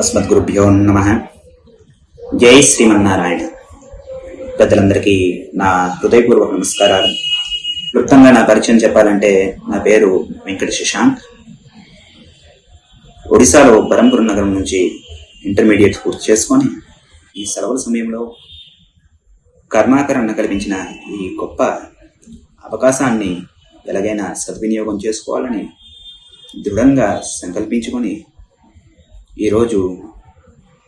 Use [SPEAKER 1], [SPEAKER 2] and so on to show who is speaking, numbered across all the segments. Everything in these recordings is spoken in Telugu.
[SPEAKER 1] అస్మద్గురుభ్యో నమ. జై శ్రీమన్నారాయణ. పెద్దలందరికీ నా హృదయపూర్వక నమస్కారాలు. క్లుప్తంగా నా పరిచయం చెప్పాలంటే నా పేరు వెంకట శశాంక్. ఒడిశాలో బరంపురం నగరం నుంచి ఇంటర్మీడియట్ పూర్తి చేసుకొని ఈ సెలవుల సమయంలో కర్ణాకరణ కల్పించిన ఈ గొప్ప అవకాశాన్ని ఎలాగైనా సద్వినియోగం చేసుకోవాలని దృఢంగా సంకల్పించుకొని ఈరోజు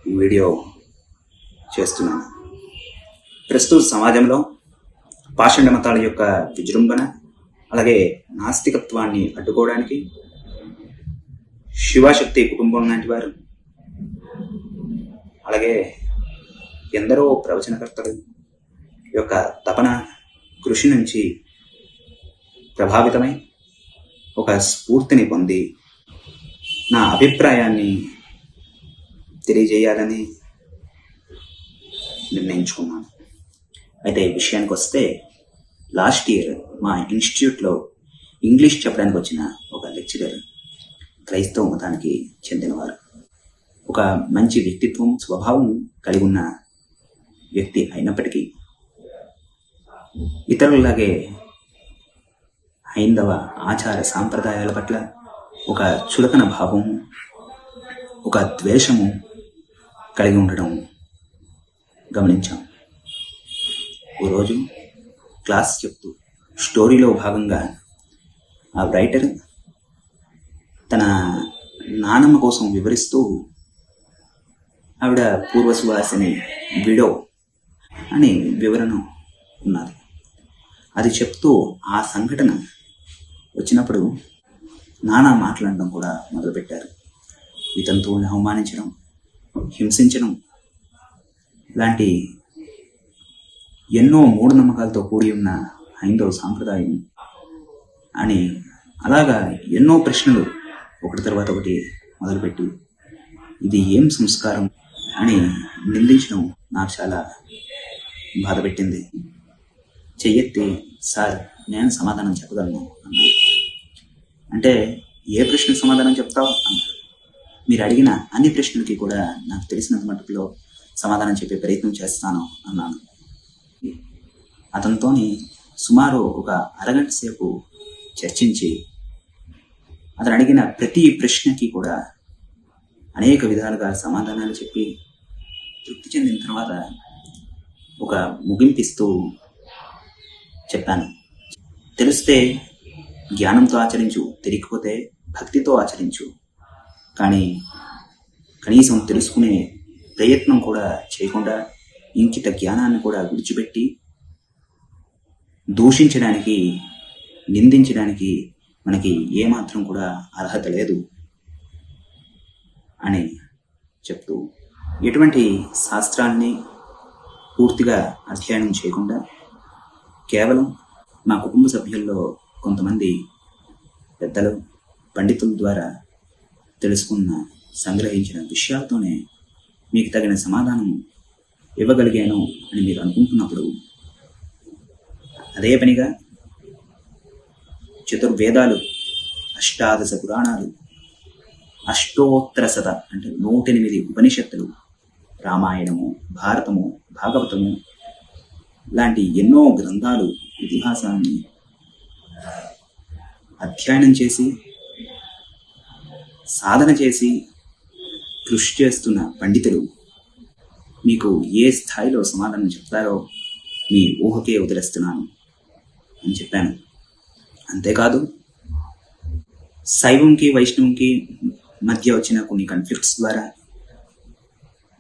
[SPEAKER 1] ఈ వీడియో చేస్తున్నాను. ప్రస్తుత సమాజంలో పాషండ మతాల యొక్క విజృంభణ అలాగే నాస్తికత్వాన్ని అడ్డుకోవడానికి శివశక్తి కుటుంబం లాంటి వారు అలాగే ఎందరో ప్రవచనకర్తలు యొక్క తపన కృషి నుంచి ప్రభావితమై ఒక స్ఫూర్తిని పొంది నా అభిప్రాయాన్ని తెలియజేయాలని నిర్ణయించుకున్నాను. అయితే విషయానికి వస్తే లాస్ట్ ఇయర్ మా ఇన్స్టిట్యూట్లో ఇంగ్లీష్ చెప్పడానికి వచ్చిన ఒక లెక్చరర్ క్రైస్తవ మతానికి చెందినవారు. ఒక మంచి వ్యక్తిత్వం స్వభావం కలిగి ఉన్న వ్యక్తి అయినప్పటికీ ఇతరులలాగే హైందవ ఆచార సాంప్రదాయాల పట్ల ఒక చులకన భావము ఒక ద్వేషము కలిగి ఉండడం గమనించాం. ఓ రోజు క్లాస్ చెప్తూ స్టోరీలో భాగంగా ఆ రైటర్ తన నానమ్మ కోసం వివరిస్తూ ఆవిడ పూర్వసువాసిని విడో అని వివరణ ఉన్నది. అది చెప్తూ ఆ సంఘటన వచ్చినప్పుడు నానా మాట్లాడడం కూడా మొదలుపెట్టారు. వితంతువుని అవమానించడం హింసించడం లాంటి ఎన్నో మూఢనమ్మకాలతో కూడి ఉన్న హైందవ సాంప్రదాయం అని అలాగా ఎన్నో ప్రశ్నలు ఒకటి తర్వాత ఒకటి మొదలుపెట్టి ఇది ఏం సంస్కారం అని నిందించడం నాకు చాలా బాధపెట్టింది. చెయ్యెత్తి సార్ నేను సమాధానం చెప్పగలను అన్నాను అంటే ఏ ప్రశ్నకు సమాధానం చెప్తావు? అన్నారు మీరు అడిగిన అన్ని ప్రశ్నలకి కూడా నాకు తెలిసినంత మటుకులో సమాధానం చెప్పే ప్రయత్నం చేస్తాను అన్నాను. అతనితోని సుమారు ఒక అరగంట సేపు చర్చించి అతను అడిగిన ప్రతి ప్రశ్నకి కూడా అనేక విధాలుగా సమాధానాలు చెప్పి తృప్తి చెందిన తర్వాత ఒక ముగింపిస్తూ చెప్పాను. తెలిస్తే జ్ఞానంతో ఆచరించు తెలియకపోతే భక్తితో ఆచరించు. కానీ కనీసం తెలుసుకునే ప్రయత్నం కూడా చేయకుండా ఇంకిత జ్ఞానాన్ని కూడా విడిచిపెట్టి దూషించడానికి నిందించడానికి మనకి ఏమాత్రం కూడా అర్హత లేదు అని చెప్తూ ఎటువంటి శాస్త్రాన్ని పూర్తిగా అధ్యయనం చేయకుండా కేవలం మా కుటుంబ సభ్యుల్లో కొంతమంది పెద్దలు పండితుల ద్వారా తెలుసుకున్న సంగ్రహించిన విషయాలతోనే మీకు తగిన సమాధానం ఇవ్వగలిగాను అని మీరు అనుకుంటున్నప్పుడు అదే పనిగా చతుర్వేదాలు అష్టాదశ పురాణాలు అష్టోత్తరశత అంటే నూటెనిమిది ఉపనిషత్తులు రామాయణము భారతము భాగవతము లాంటి ఎన్నో గ్రంథాలు ఇతిహాసాన్ని అధ్యయనం చేసి సాధన చేసి కృషి చేస్తున్న పండితులు మీకు ఏ స్థాయిలో సమాధానం చెప్తారో మీ ఊహకే వదిలేస్తున్నాను అని చెప్పాను. అంతేకాదు శైవంకి వైష్ణవంకి మధ్య వచ్చిన కొన్ని కన్ఫ్లిక్ట్స్ ద్వారా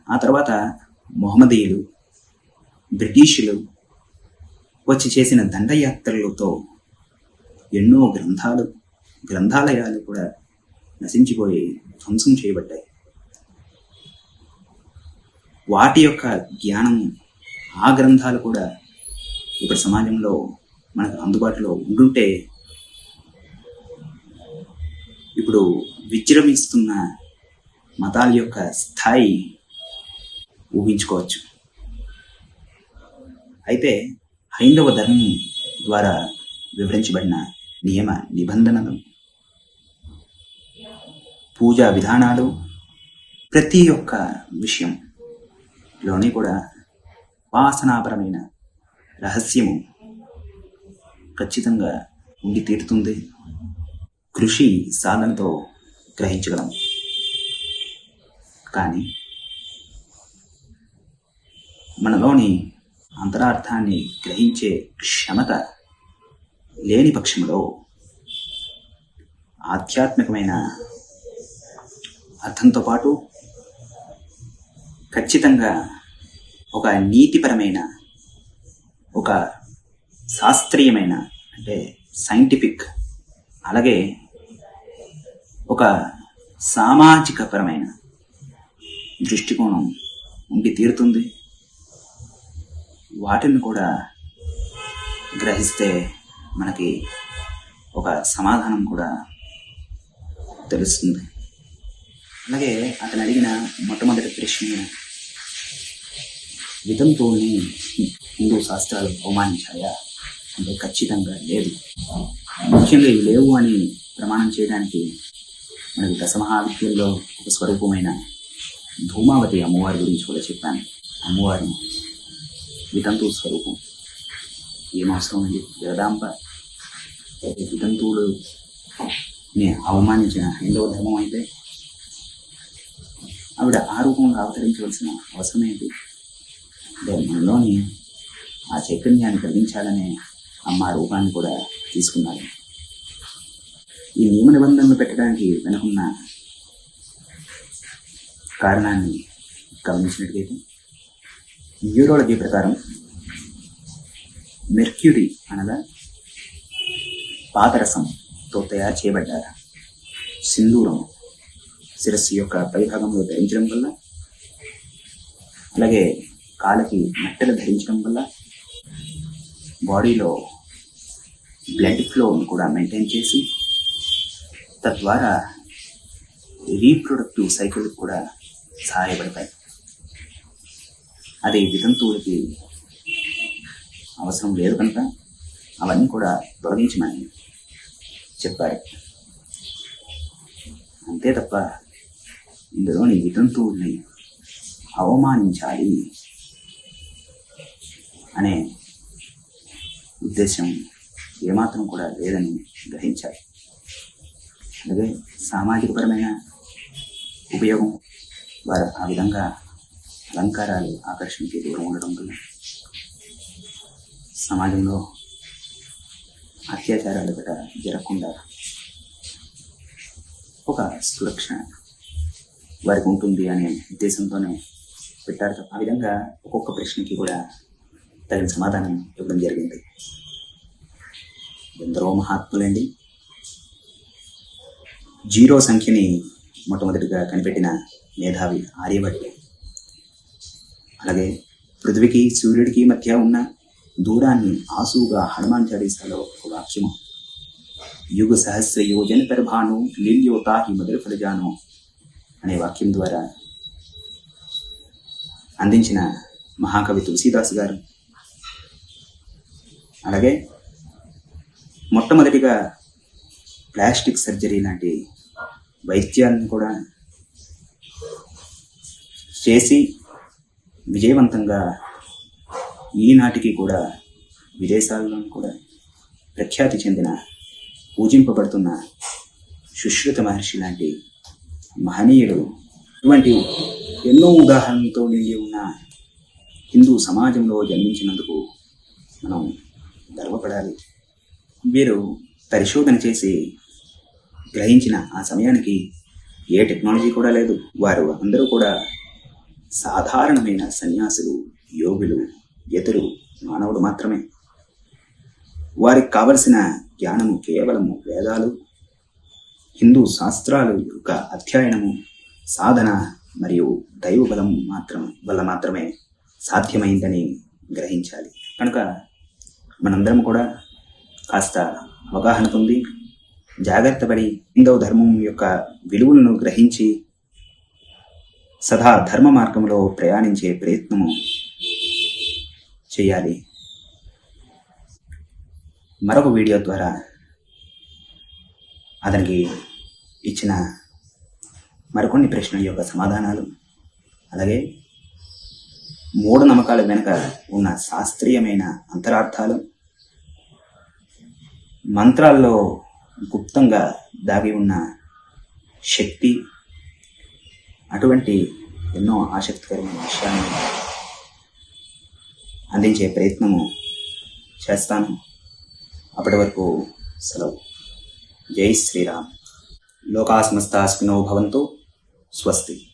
[SPEAKER 1] ఆ తర్వాత మొహమ్మదీయులు బ్రిటిషులు వచ్చి చేసిన దండయాత్రలతో ఎన్నో గ్రంథాలు గ్రంథాలయాలు కూడా నశించిపోయి ధ్వంసం చేయబడ్డాయి. వాటి యొక్క జ్ఞానం ఆ గ్రంథాలు కూడా ఇప్పుడు సమాజంలో మనకు అందుబాటులో ఉండుంటే ఇప్పుడు విజృంభిస్తున్న మతాల యొక్క స్థాయి ఊహించుకోవచ్చు. అయితే హైందవ ధర్మం ద్వారా వివరించబడిన నియమ నిబంధనలు పూజా విధానాలు ప్రతి ఒక్క విషయంలోని కూడా వాసనాపరమైన రహస్యము ఖచ్చితంగా ఉండి తీరుతుంది. కృషి సాధనతో గ్రహించగలం. కానీ మనలోని అంతరార్థాన్ని గ్రహించే క్షమత లేని పక్షంలో ఆధ్యాత్మికమైన అర్థంతో పాటు ఖచ్చితంగా ఒక నీతిపరమైన ఒక శాస్త్రీయమైన అంటే సైంటిఫిక్ అలాగే ఒక సామాజిక పరమైన దృష్టికోణం ఉండి తీరుతుంది. వాటిని కూడా గ్రహిస్తే మనకి ఒక సమాధానం కూడా తెలుస్తుంది. అలాగే అతను అడిగిన మొట్టమొదటి ప్రశ్న వితంతువుని హిందూ శాస్త్రాలు అవమానించాయా? అంటే ఖచ్చితంగా లేదు. ముఖ్యంగా ఇవి లేవు అని ప్రమాణం చేయడానికి మనకు దశమహావిద్యంలో ఒక స్వరూపమైన ధూమావతి అమ్మవారి గురించి కూడా చెప్పాను. అమ్మవారి వితంతు స్వరూపం. ఏమవసరం అండి? జగదాంబ వితంతువులు అవమానించిన హైందవ ధర్మం అయితే ఆవిడ ఆ రూపంలో అవతరించవలసిన అవసరం ఏంటి? అంటే మనలోని ఆ చైతన్యాన్ని కలిగించాలనే అమ్మ రూపాన్ని కూడా తీసుకున్నారు ఈ నియమ నిబంధనలు పెట్టడానికి వెనుకున్న కారణాన్ని గమనించినట్లయితే న్యూరాలజీ ప్రకారం మెర్క్యూరీ అనగా పాదరసంతో తయారు చేయబడ్డ సింధూరం శిరస్సు యొక్క పైభాగంలో ధరించడం వల్ల అలాగే కాళ్ళకి మెట్టలు ధరించడం వల్ల బాడీలో బ్లడ్ ఫ్లోను కూడా మెయింటైన్ చేసి తద్వారా రీప్రొడక్టివ్ సైకిల్ కూడా సహాయపడతాయి. అది వితంతువులకి అవసరం లేదు కనుక అవన్నీ కూడా తొలగించమని చెప్పారు. అంతే తప్ప ఇందులోని వితంతువుల్ని అవమానించాలి అనే ఉద్దేశం ఏమాత్రం కూడా లేదని గ్రహించాలి. అలాగే సామాజికపరమైన ఉపయోగం వారు ఆ విధంగా అలంకారాలు ఆకర్షణకి దూరం ఉండడం వల్ల సమాజంలో అత్యాచారాలు గట జరగకుండా ఒక సురక్ష వారికి ఉంటుంది అనే ఉద్దేశంతోనే పెట్టారు. ఆ విధంగా ఒక్కొక్క ప్రశ్నకి కూడా తగిన సమాధానం ఇవ్వడం జరిగింది. ఎందరో మహాత్ములండి. జీరో సంఖ్యని మొట్టమొదటిగా కనిపెట్టిన మేధావి ఆర్యభట్టు. అలాగే పృథ్వీకి సూర్యుడికి మధ్య ఉన్న దూరాన్ని ఆసుగా హనుమాన్ చాలీసాలో ఒక వాక్యము. యుగ సహస్ర యోజన పెరభాను లీల్యోతాహి మొదలు ఫలిజాను అనే వాక్యం ద్వారా అందించిన మహాకవి తులసీదాస్ గారు. అలాగే మొట్టమొదటిగా ప్లాస్టిక్ సర్జరీ లాంటి వైద్యాలను కూడా చేసి విజయవంతంగా ఈనాటికి కూడా విదేశాల్లో కూడా ప్రఖ్యాతి చెందిన పూజింపబడుతున్న సుశ్రుత మహర్షి లాంటి మహనీయుడు. ఇటువంటి ఎన్నో ఉదాహరణలతో నిండి ఉన్న హిందూ సమాజంలో జన్మించినందుకు మనం గర్వపడాలి. వీరు పరిశోధన చేసి గ్రహించిన ఆ సమయానికి ఏ టెక్నాలజీ కూడా లేదు. వారు అందరూ కూడా సాధారణమైన సన్యాసులు యోగులు ఎదురు మానవుడు మాత్రమే. వారికి కావలసిన జ్ఞానము కేవలము వేదాలు హిందూ శాస్త్రాలు యొక్క అధ్యయనము సాధన మరియు దైవ బలం మాత్రం వల్ల మాత్రమే సాధ్యమైందని గ్రహించాలి. కనుక మనందరం కూడా కాస్త అవగాహన పొంది జాగ్రత్త పడి హిందవ ధర్మం యొక్క విలువలను గ్రహించి సదా ధర్మ మార్గంలో ప్రయాణించే ప్రయత్నము చేయాలి. మరొక వీడియో ద్వారా అతనికి ఇచ్చిన మరికొన్ని ప్రశ్నల యొక్క సమాధానాలు అలాగే మూఢనమ్మకాల వెనుక ఉన్న శాస్త్రీయమైన అంతరార్థాలు మంత్రాల్లో గుప్తంగా దాగి ఉన్న శక్తి అటువంటి ఎన్నో ఆసక్తికరమైన విషయాలను అందించే ప్రయత్నము చేస్తాను. అప్పటి వరకు సెలవు. जय श्रीराम। लोका समस्ता स्वस्ति।